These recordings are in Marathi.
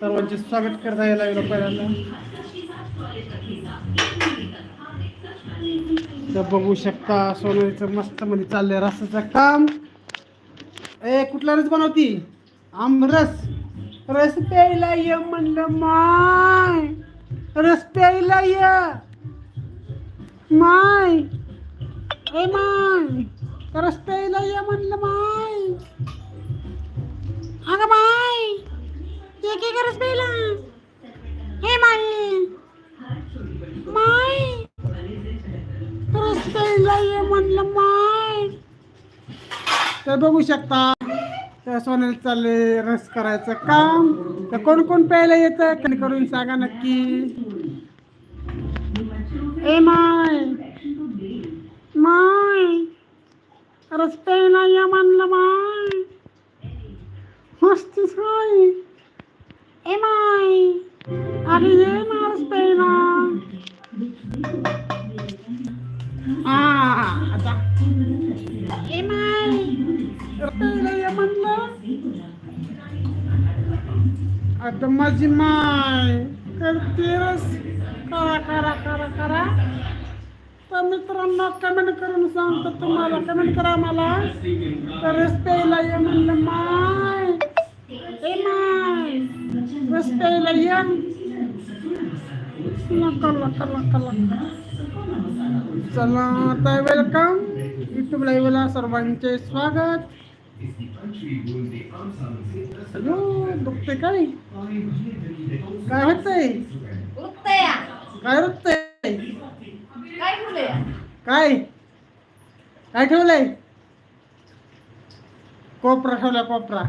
सर्वांचे स्वागत करता यायला लागलं पहिल्यांदा. तर बघू शकता सोनरीचं मस्त मध्ये चाललंय रसाचं काम. ए कुठला रस बनवती? आमरस. रस प्यायला ये म्हणलं माय. रस प्यायला ये. माय. ए माय. रस प्यायला ये म्हणलं माय. अगं माय. ये काय करस प्यायला हे माय माय रस प्यायला ये म्हणलं माय तर बघू शकता त्या सोन्याला चालले रस करायचं काम. तर कोण कोण प्यायला येतं? कधी करून सांगा नक्की. ए माय माय रस प्यायला या म्हणलं माय मस्तीच हाय ए माय अरे ये ना रस प्यायला आ आता ए माय प्यायला ये म्हणलं आता माझी माय करते रस करा करा करा करा तर मित्रांनो कमेंट करून सांगतो तुम्हाला कमेंट करा मला तर रस प्यायला ये म्हणलं माय ए माय रस प्यायला ये लका लका लका लका चला आता वेलकम युट्यूब लाईव्हला सर्वांचे स्वागत हॅलो दुखते काय काय होतंय काय मुले काय काय ठेवलंय कोपरा ठेवला कोपरा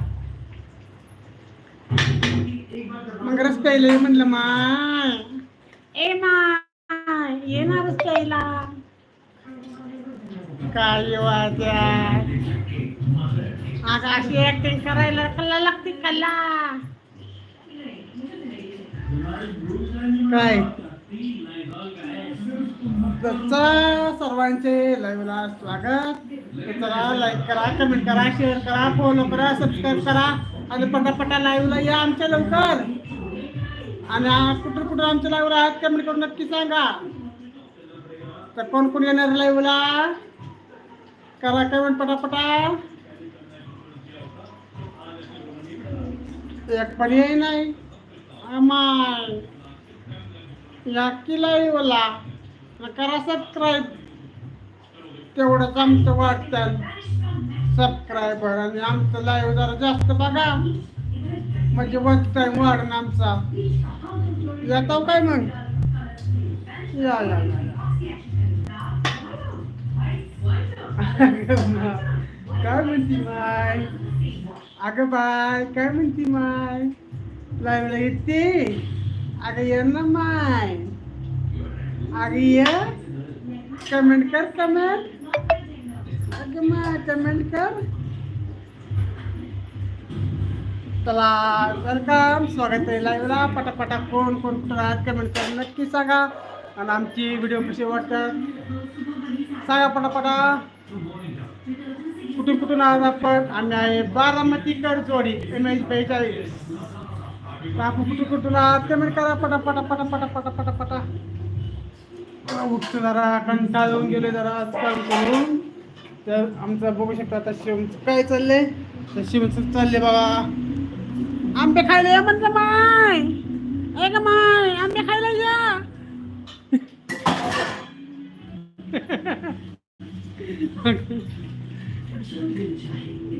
मग रस प्यायला म्हणलं माय. ए माय येणारच प्यायला. काय वाजा आता अशी ऍक्टिंग करायला कल्ला लागते कल्ला काय? सर्वांचे लाईव्हला स्वागत. चला लाईक करा कमेंट करा शेअर करा फॉलो करा सबस्क्राईब करा. आणि पटापटा लाईव्हला या आमच्या लवकर. आणि कुठं कुठं आमच्या लाईव्हला आहात कमेंट करून नक्की सांगा. तर कोण कोण येणार लाईव्हला? करा कमेंट पटापटा? एक पर्याय नाही. आमाय या की लाईव्हला? करा सबस्क्राईब तेवढंच आमचं वाटतं. सबस्क्रायबर आणि आमचं लाईव्ह जरा जास्त बघा. म्हणजे वच टाईम वाढणं आमचा. येतो काय मग? या या या. काय म्हणती माय? अगं बाय काय म्हणती माय? लाईव्हला येते? अगं ये ना माय. अगं ये. कमेंट कर कमेंट कमेंट कर चला वेलकम स्वागत आहे लाईव्हला पटापटा कोण कोण कुठं आहात कमेंट कर नक्की सांगा. आणि आमची व्हिडिओ कशी वाटतात सांगा पटापटा. कुठून कुठून आज आपण? आम्ही आहे बारामती कडचोडी एम एच बेचाळीस. तर आपण कुठून कुठून आहात? कमेंट करा. पटापटा पटापटा पटापटा पटा उठतो जरा कंटाळून गेले जरा आज काम करून. तर आमचं बघू शकता आता शिव काय चाललंय. तर शिवमच चालले बाबा आंबे खायला या म्हणलं माय. ए ग माय आंबे खायला या.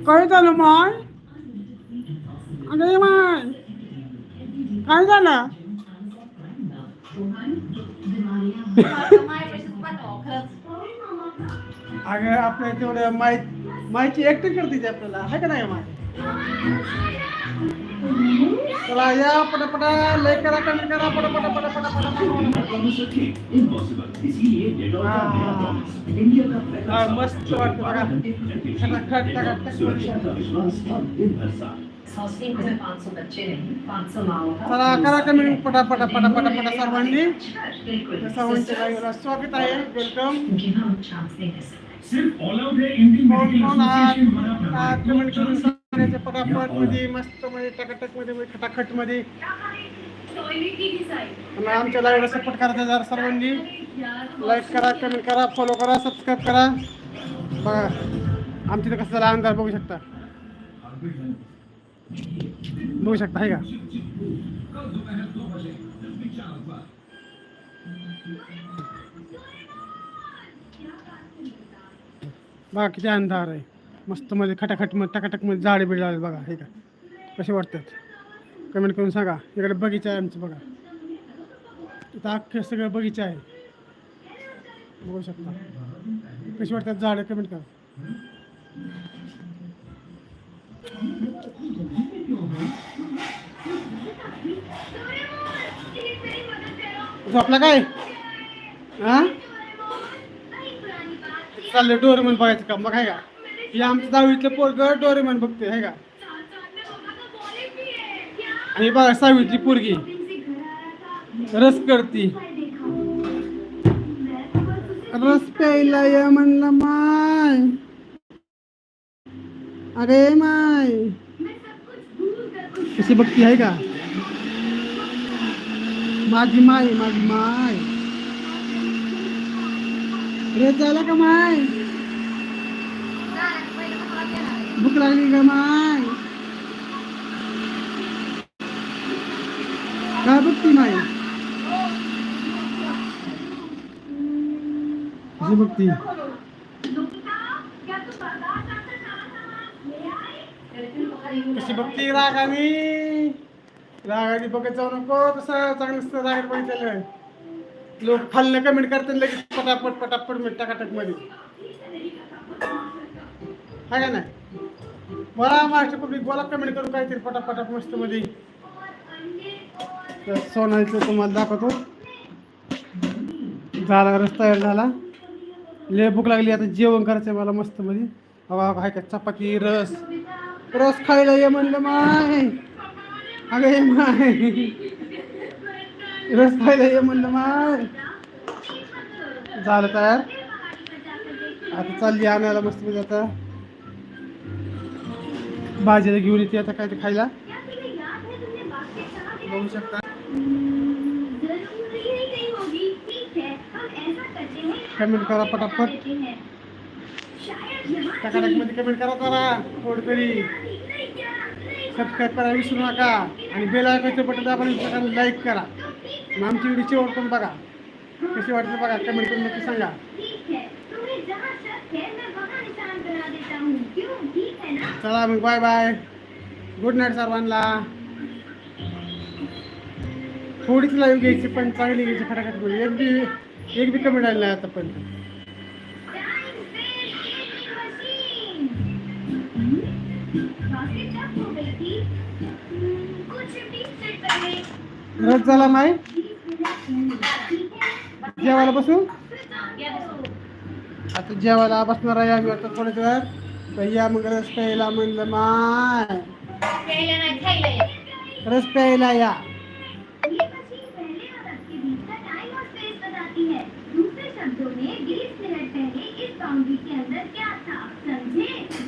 काय झालं माय? अरे ये माय. काय झालं? अगं आपल्या तेवढं माहीत माहिती एकटी करते आपल्याला. आहे का नाही माहिती चला या पटापटा लय करा कमी करा पटापटा पटापटा पटापटा. मस्त वाटतं बघा. चला करा कमी पटापटा पटापटा पटा सर्वांनी. बिल्कुल सर्वांच्या लाईव्हला स्वागत आहे. वेलकम. सिर्फ ऑल आउट है इंडियन मेडिकल एसोसिएशन पाण्याच्या पटापटमध्ये मस्त मध्ये टकाटकमध्ये खटाखटमध्ये आणि आमच्या लाईव्हला सपोर्ट करायचा जरा सर्वांनी. लाईक करा कमेंट करा फॉलो करा सबस्क्राईब करा. बघा आमच्या इथं कसं झाला अंधार बघू शकता. बघू शकता आहे का? बघा किती अंधार आहे. मस्त मध्ये खटाखटमध्ये टकाटकमध्ये झाडे बिड लावले बघा हे का कसे वाटतात? कमेंट करून सांगा. इकडे बगीचा आहे आमचं बघा. इथं अख्खे सगळं बगीचा आहे. बघू शकता. कशी वाटतात झाडं? कमेंट करा. झोपला काय? हा चाललंय डोरेमन बघायचं का? मग आहे का? हे आमचं दहावीतलं पोरग डोरेमन बघते आहे का? आणि बघा सहावीतली पोरगी. रस करती. रस प्यायला या म्हणलं माय. अरे माय. कशी बघती आहे का? माझी माय माझी माय. रे झाला का माय भूक लागली का माय काय बघती माय कशी बघती कशी बघती रागाने रागाने बघत जाऊ नको तसं चांगलं असतं रागाने बघितलेलं लोक खाल्लं कमेंट करतात लगेच पटापट पटापट मिठ टाकाटकमध्ये हाय का नाही? मला महाराष्ट्र पब्लिक बोला कमेंट करू काहीतरी पटापटाप मस्त मध्ये तर सोनालीचं तुम्हाला दाखवतो. झाला रस्ता तयार झाला. लय भूक लागली आता जेवण करायचं मला मस्त मध्ये हवा हाय का चपाती रस. रस खायला ये म्हणलं माय. अगं ये माय. रस खायला ये म्हणलं माय. झालं तयार. आता चालली आणायला मस्त म्हणजे आता. भाजीला घेऊन येते आता काय ते खायला. बघू शकता. कमेंट करा पटापट. मध्ये कमेंट करा जरा कोडकरी सबस्क्राईब करा विसरू नका. आणि बेल आयकॉनचं बटन दाबा आणि लाईक करा. मग आमची व्हिडिओ शेवट पण बघा. कशी वाटते बघा कमेंट करून नक्की सांगा. चला मग बाय बाय गुड नाईट सर्वांना. थोडीच लाईव्ह घ्यायची पण चांगली घ्यायची फटाफट बोल. एक बी एक बी कमेंट आली नाही आतापर्यंत रस झाला नाही जेवायला बसू? आता जेवायला बसणार आहे आम्ही आता थोड्याच वेळात. तर या मग रस प्यायला म्हणलं, माय. रस प्यायला या. दूसरे शब्दों में 20 मिनट पहले इस बाउंड्री के अंदर क्या था? समझे?